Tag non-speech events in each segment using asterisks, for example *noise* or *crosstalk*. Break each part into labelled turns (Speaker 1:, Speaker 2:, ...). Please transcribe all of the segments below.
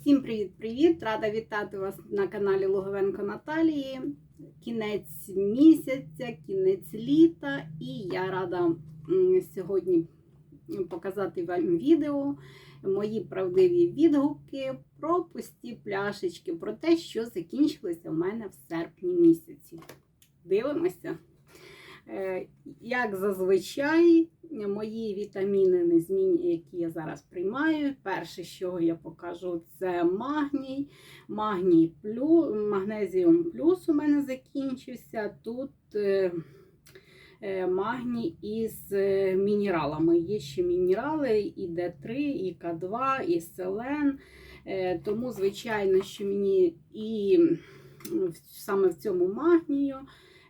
Speaker 1: Всім привіт-привіт! Рада вітати вас на каналі Луговенко Наталії. Кінець місяця, кінець літа, і я рада сьогодні показати вам відео, мої правдиві відгуки про пусті пляшечки, про те, що закінчилося в мене в серпні місяці. Дивимося. Е, Як зазвичай, мої вітаміни незмінні, які я зараз приймаю. Перше, що я покажу, це магній. Магній плюс, магнезіум плюс у мене закінчився. Тут е, е, магній із мінералами. Є ще мінерали і Д3, і К2, і селен. Тому, звичайно, що мені і саме в цьому магнію.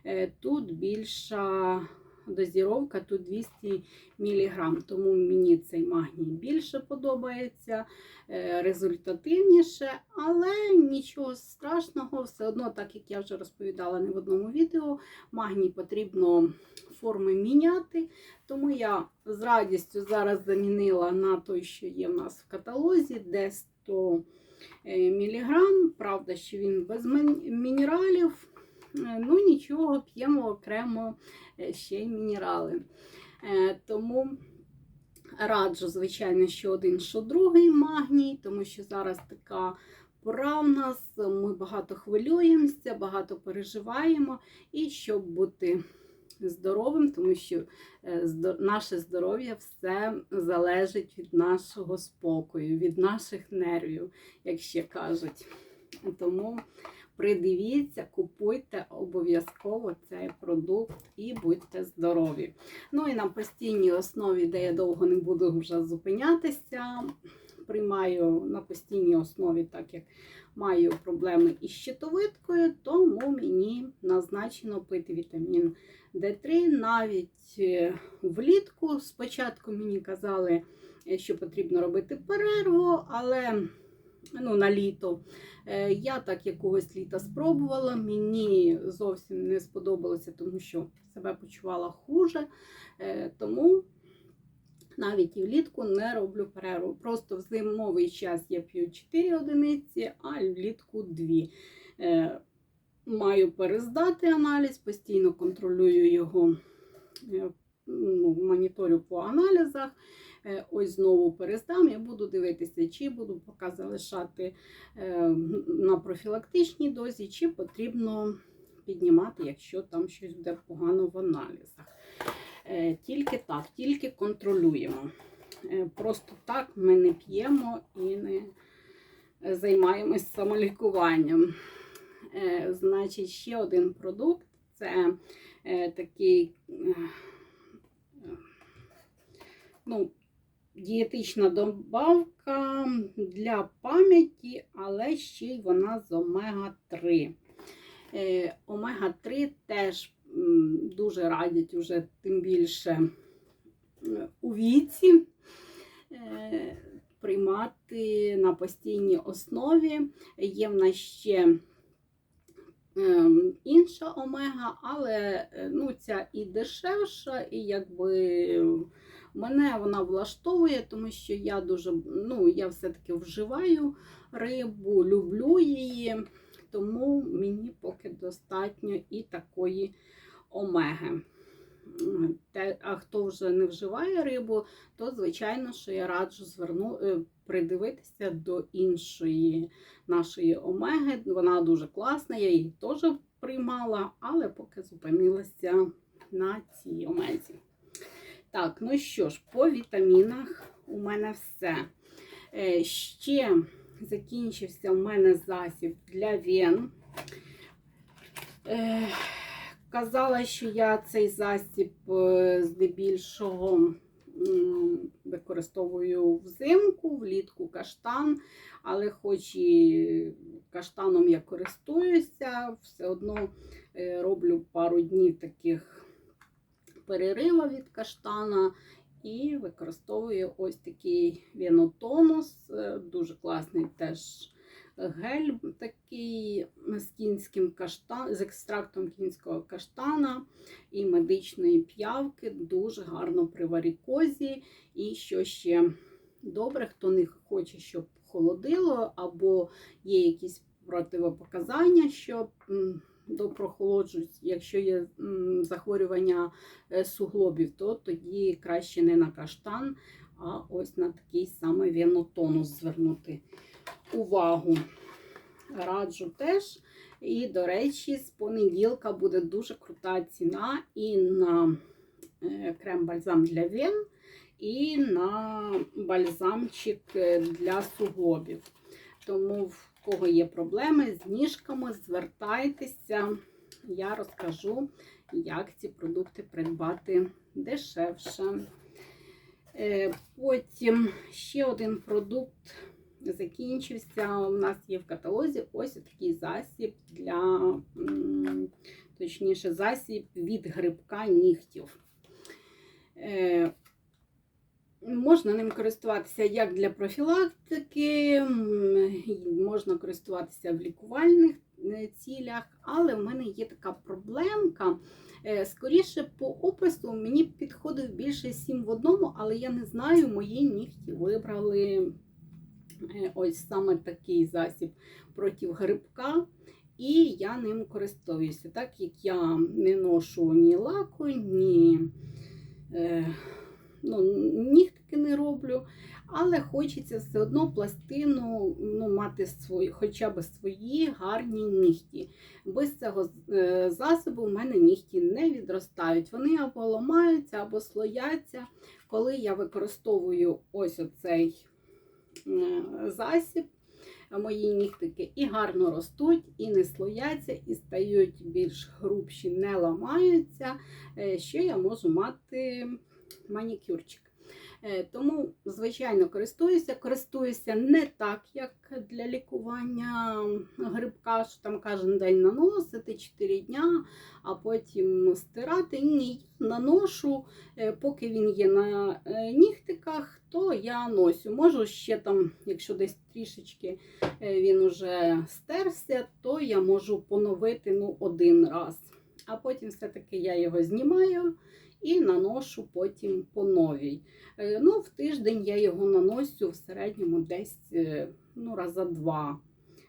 Speaker 1: Е, Тут більша дозіровка, тут 200 мг, тому мені цей магній більше подобається, е, результативніше, але нічого страшного, все одно, так як я вже розповідала не в одному відео, магній потрібно форми міняти. Тому я з радістю зараз замінила на той, що є в нас в каталозі, де 100 мг. Правда, що він без мінералів. Е, Ну, нічого, п'ємо окремо е, ще й мінерали. Е, Тому раджу, звичайно, що один, що другий магній, тому що зараз така пора в нас, ми багато хвилюємося, багато переживаємо. І щоб бути здоровим, тому що наше здоров'я все залежить від нашого спокою, від наших нервів, як ще кажуть. Тому придивіться, купуйте обов'язково цей продукт і будьте здорові. Ну і на постійній основі, де я довго не буду вже зупинятися, приймаю на постійній основі, так як маю проблеми із щитовидкою, тому мені назначено пити вітамін Д3 навіть е, влітку. Спочатку мені казали, е, що потрібно робити перерву, але ну, на літо. Е, Я так якогось літа спробувала, мені зовсім не сподобалося, тому що себе почувала хуже. Е, Тому навіть і влітку не роблю перерву. Просто в зимовий час я п'ю 4 одиниці, а влітку 2. Е, Маю перездати аналіз, постійно контролюю його, ну, моніторю по аналізах. Е, Ось знову перездам. Я буду дивитися, чи буду поки залишати е, на профілактичній дозі, чи потрібно піднімати, якщо там щось буде погано в аналізах. Е, Тільки так, тільки контролюємо. Просто так ми не п'ємо і не займаємось самолікуванням. Значить, ще один продукт це такий ну, дієтична добавка для пам'яті, але ще й вона з омега-3. Е, Омега-3 теж дуже радять уже тим більше е, у віці е, приймати на постійній основі. Є в нас ще інша омега, але ну, ця і дешевша, і якби мене вона влаштовує, тому що я дуже ну, я все-таки вживаю рибу, люблю її, тому мені поки достатньо і такої омеги. А хто вже не вживає рибу, то звичайно, що я раджу зверну, е, придивитися до іншої нашої омеги. Вона дуже класна, я її теж приймала, але поки зупинилася на цій омезі. Так, ну що ж, по вітамінах у мене все. Е, Ще закінчився у мене засіб для вен. Е, Казала, що я цей засіб е, здебільшого використовую взимку, влітку каштан, але хоч і каштаном я користуюся, все одно роблю пару днів таких перерива від каштана і використовую ось такий венотонус, е, дуже класний теж гель такий з кінським каштан, з екстрактом кінського каштана і медичної п'явки. Дуже гарно при варікозі. І що ще добре, хто не хоче, щоб холодило, або є якісь противопоказання, що м, до прохолоджують, якщо є захворювання е, суглобів, то тоді краще не на каштан, а ось на такий саме венотонус звернути увагу. Раджу теж. І, до речі, з понеділка буде дуже крута ціна і на е, крем-бальзам для вен, і на бальзамчик е, для суглобів. Тому в кого є проблеми з ніжками, звертайтеся, я розкажу, як ці продукти придбати дешевше. Е, Потім ще один продукт закінчився. У нас є в каталозі ось такий засіб для, точніше, засіб від грибка нігтів. Можна ним користуватися як для профілактики, можна користуватися в лікувальних е, цілях, але в мене є така проблемка. Е, Скоріше по опису мені підходив більше 7 в одному, але я не знаю, мої нігті вибрали е, ось саме такий засіб проти грибка. І я ним користуюся, так як я не ношу ні лаку, ні ну, нігтики не роблю, але хочеться все одно пластину ну, мати свої, хоча б свої гарні нігті. Без цього е, засобу в мене нігті не відростають. Вони або ламаються, або слояться. Коли я використовую ось оцей е, засіб, мої нігтики і гарно ростуть, і не слояться, і стають більш грубші, не ламаються. Е, Ще я можу мати манікюрчик. Е, Тому, звичайно, користуюся. Користуюся не так, як для лікування грибка, що там кожен день наносити 4 дня, а потім стирати. Ні, наношу, е, поки він є на е, нігтиках, то я носю. Можу ще там, якщо десь трішечки він уже стерся, то я можу поновити ну, один раз. А потім все-таки я його знімаю і наношу потім по новій. Е, Ну, в тиждень я його наносю в середньому десь е, ну, раза два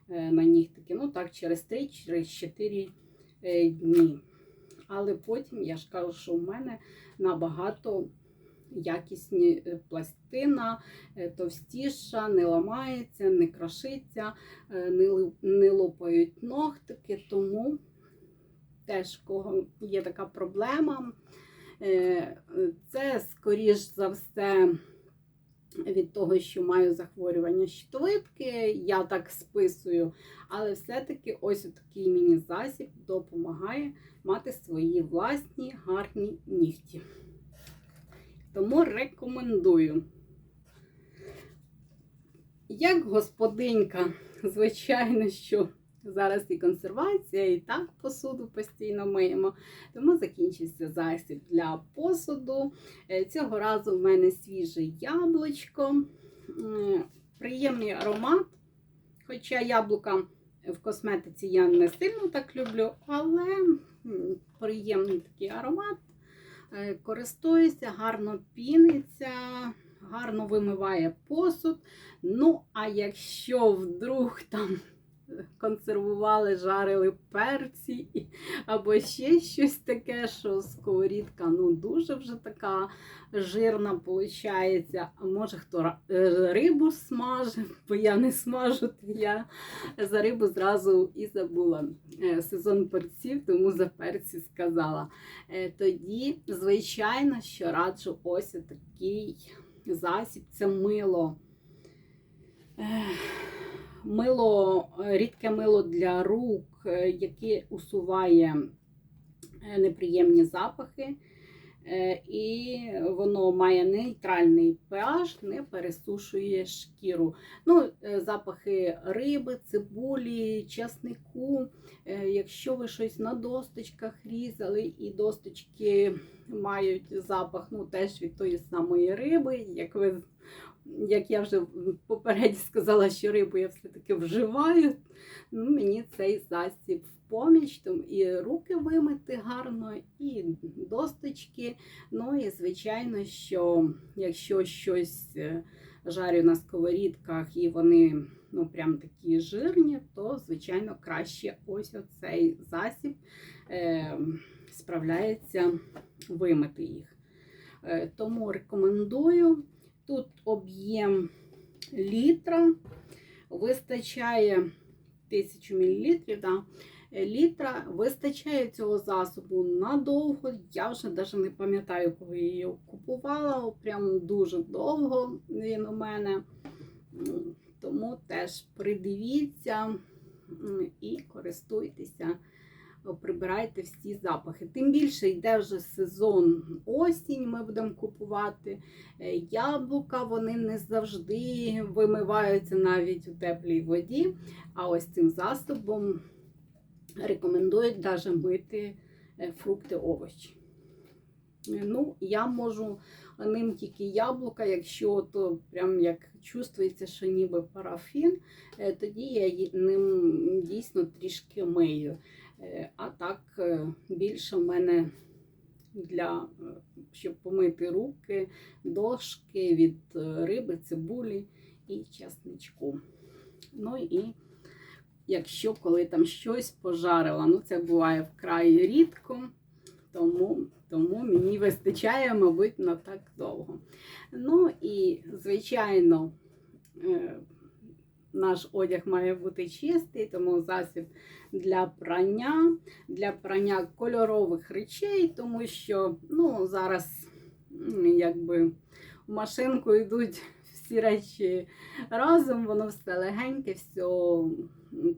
Speaker 1: е, на нігтики. Ну так, через 3-4 дні. Але потім я ж кажу, що в мене набагато якісні пластина, товстіша, не ламається, не крошиться, не лопають ногтики, тому теж кого є така проблема. Е, Це, скоріш за все, від того, що маю захворювання щитовидки, я так списую, але все-таки ось такий міні-засіб допомагає мати свої власні гарні нігті. Тому рекомендую. Як господинька, звичайно, що зараз і консервація, і так посуду постійно миємо. Тому закінчився засіб для посуду. Е, Цього разу в мене свіже яблучко, приємний аромат. Хоча яблука в косметиці я не сильно так люблю, але приємний такий аромат. Е, Користуюся, гарно піниться, гарно вимиває посуд. Ну, а якщо вдруг там консервували, жарили перці *laughs* або ще щось таке, що сковорідка ну дуже вже така жирна виходить. А може хто е, рибу смажив, *laughs* бо я не смажу, то я за рибу зразу і забула Е, сезон перців, тому за перці сказала. Е, Тоді, звичайно, що раджу ось такий засіб це мило. Ех, Мило, е, рідке мило для рук, е, яке усуває е, неприємні запахи. І воно має нейтральний pH, не пересушує шкіру. Ну, запахи риби, цибулі, часнику. Е, Якщо ви щось на досточках різали, і досточки мають запах ну, теж від тої самої риби, як ви. Як я вже попередньо сказала, що рибу я все-таки вживаю, ну, мені цей засіб в поміч, там і руки вимити гарно, і досточки. Ну і звичайно, що якщо щось е, жарю на сковорідках і вони ну, прям такі жирні, то, звичайно, краще ось оцей засіб е, справляється вимити їх. Е, тому рекомендую. Тут об'єм літра, вистачає 1000 мл. Да, літра, вистачає цього засобу надовго. Я вже навіть не пам'ятаю, коли я її купувала. Прям дуже довго він у мене. Тому теж придивіться і користуйтеся, прибирайте всі запахи. Тим більше йде вже сезон осінь, ми будемо купувати. Е, Яблука вони не завжди вимиваються навіть у теплій воді. А ось цим засобом рекомендують навіть мити е, фрукти, овочі. Ну, я можу ним тільки яблука, якщо то прям як чувствується, що ніби парафін, е, тоді я ним дійсно трішки мию. Е, А так е, більше в мене для е, щоб помити руки, дошки від риби, цибулі і чесничку. Ну і якщо коли там щось пожарила, ну це буває вкрай рідко, тому, тому мені вистачає, мабуть, на так довго. Ну і, звичайно, наш одяг має бути чистий, тому засіб для прання, для прання кольорових речей, тому що ну, зараз якби в машинку йдуть всі речі разом, воно все легеньке, все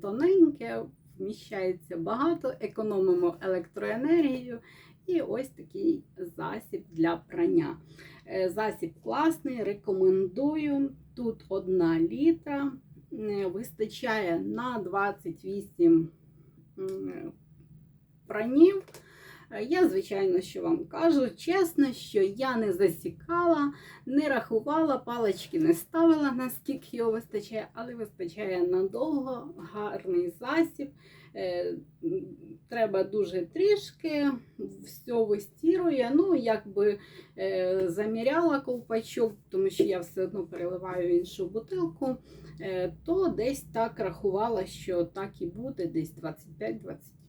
Speaker 1: тоненьке, вміщається багато, економимо електроенергію. І ось такий засіб для прання. Е, Засіб класний, рекомендую. Тут 1 літра, вистачає на 28 м, пранів. Я, звичайно, що вам кажу, чесно, що я не засікала, не рахувала, палички не ставила, наскільки його вистачає, але вистачає надовго, гарний засіб. Е, Треба дуже трішки, все вистірує. Ну, якби е, заміряла ковпачок, тому що я все одно переливаю іншу бутилку, е, то десь так рахувала, що так і буде, десь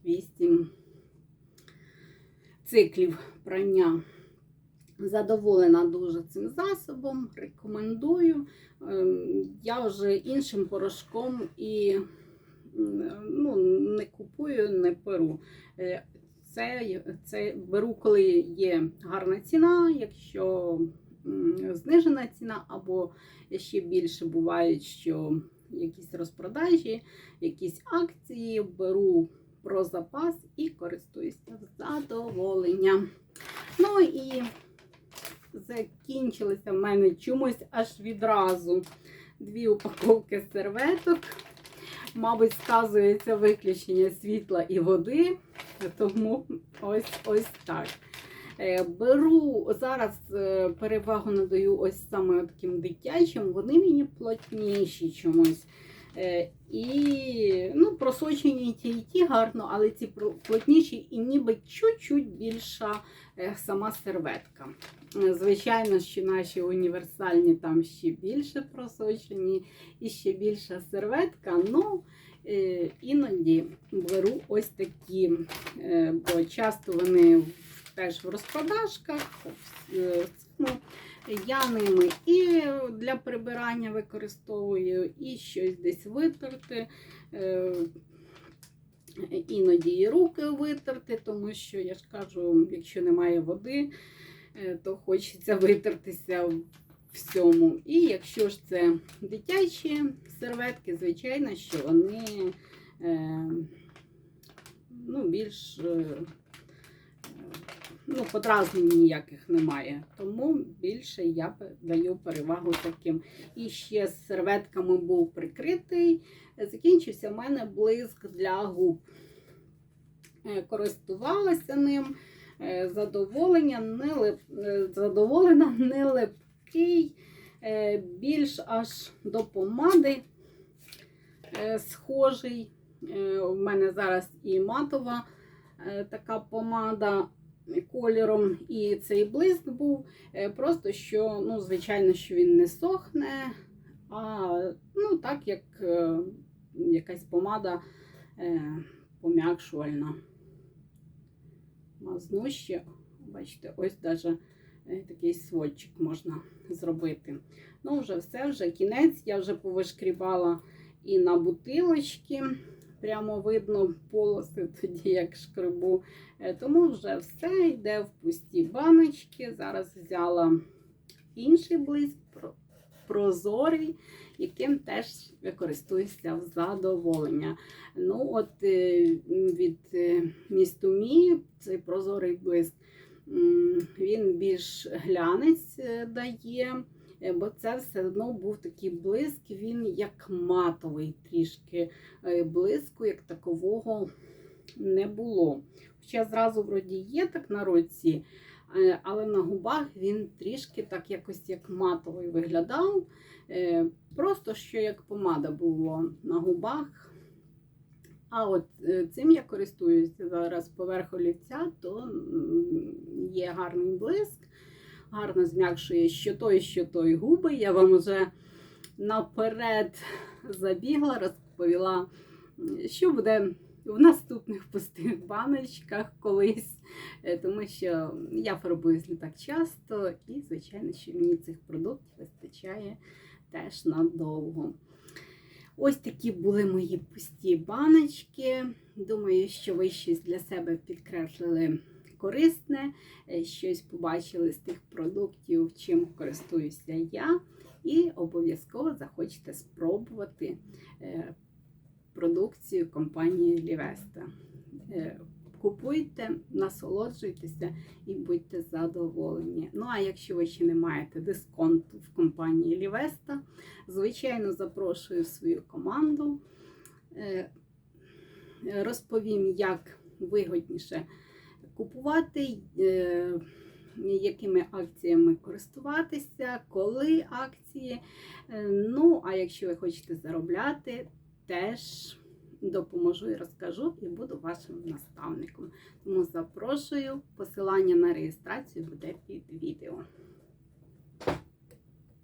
Speaker 1: 25-28 циклів прання. Задоволена дуже цим засобом, рекомендую. Ем, Я вже іншим порошком і ну, не купую, не беру. Е, Це, це беру, коли є гарна ціна, якщо знижена ціна, або ще більше бувають, що якісь розпродажі, якісь акції беру про запас і користуюся в задоволення. Ну і закінчилися в мене чомусь аж відразу дві упаковки серветок. Мабуть, сказується виключення світла і води, тому ось ось так. Е, Беру зараз е, перевагу надаю ось саме таким дитячим, вони мені плотніші чомусь. Е, І ну, просочені ті і ті гарно, але ці плотніші і ніби чуть-чуть більша е, сама серветка. Е, Звичайно, що наші універсальні там ще більше просочені і ще більша серветка. Ну, іноді беру ось такі, бо часто вони теж в розпродажках. ну, Я ними і для прибирання використовую, і щось десь витерти. е, Іноді і руки витерти, тому що я ж кажу, якщо немає води, е, то хочеться витертися в всьому. І якщо ж це дитячі серветки, звичайно, що вони е, ну, більш ну, подразнень ніяких немає. Тому більше я даю перевагу таким. І ще з серветками був прикритий. Закінчився в мене блиск для губ. Е, Користувалася ним. Е, Задоволення не лип... е, задоволена, *laughs* не липкий, більш аж до помади схожий. У мене зараз і матова така помада, кольором і цей блиск був. Е, Просто що, ну, звичайно, що він не сохне, а ну, так як е, якась помада е, пом'якшувальна. Мазну ще, бачите, ось е, такий сводчик можна зробити. Ну, вже все, вже кінець. Я вже повишкрібала і на бутилочки. Прямо видно полоси тоді, як шкребу. Е, Тому вже все йде в пусті баночки. Зараз взяла інший блиск про- прозорий, яким теж користуюся в задоволення. Ну, от е, від е, містумі цей прозорий блиск, він більш глянець дає. Е, Бо це все одно був такий блиск, він як матовий трішки е, блиску, як такового не було. Хоча зразу вроді є так на руці, е, але на губах він трішки так якось як матовий виглядав. Просто що як помада було на губах. А от цим я користуюся зараз поверх олівця, то є гарний блиск, гарно зм'якшує що той, що той губи. Я вам вже наперед забігла, розповіла, що буде в наступних пустих баночках колись, Е, тому що я фарбуюсь не так часто, і, звичайно, що мені цих продуктів вистачає теж надовго. Ось такі були мої пусті баночки. Думаю, що ви щось для себе підкреслили корисне, е, щось побачили з тих продуктів, чим користуюся я. І обов'язково захочете спробувати е, продукцію компанії Лівеста. Купуйте, насолоджуйтеся і будьте задоволені. Ну а якщо ви ще не маєте дисконту в компанії Лівеста, звичайно, запрошую свою команду. Е, Розповім, як вигодніше купувати, е, якими акціями користуватися, коли акції. Е, Ну, а якщо ви хочете заробляти, теж допоможу і розкажу, і буду вашим наставником. Тому запрошую. Посилання на реєстрацію буде під відео.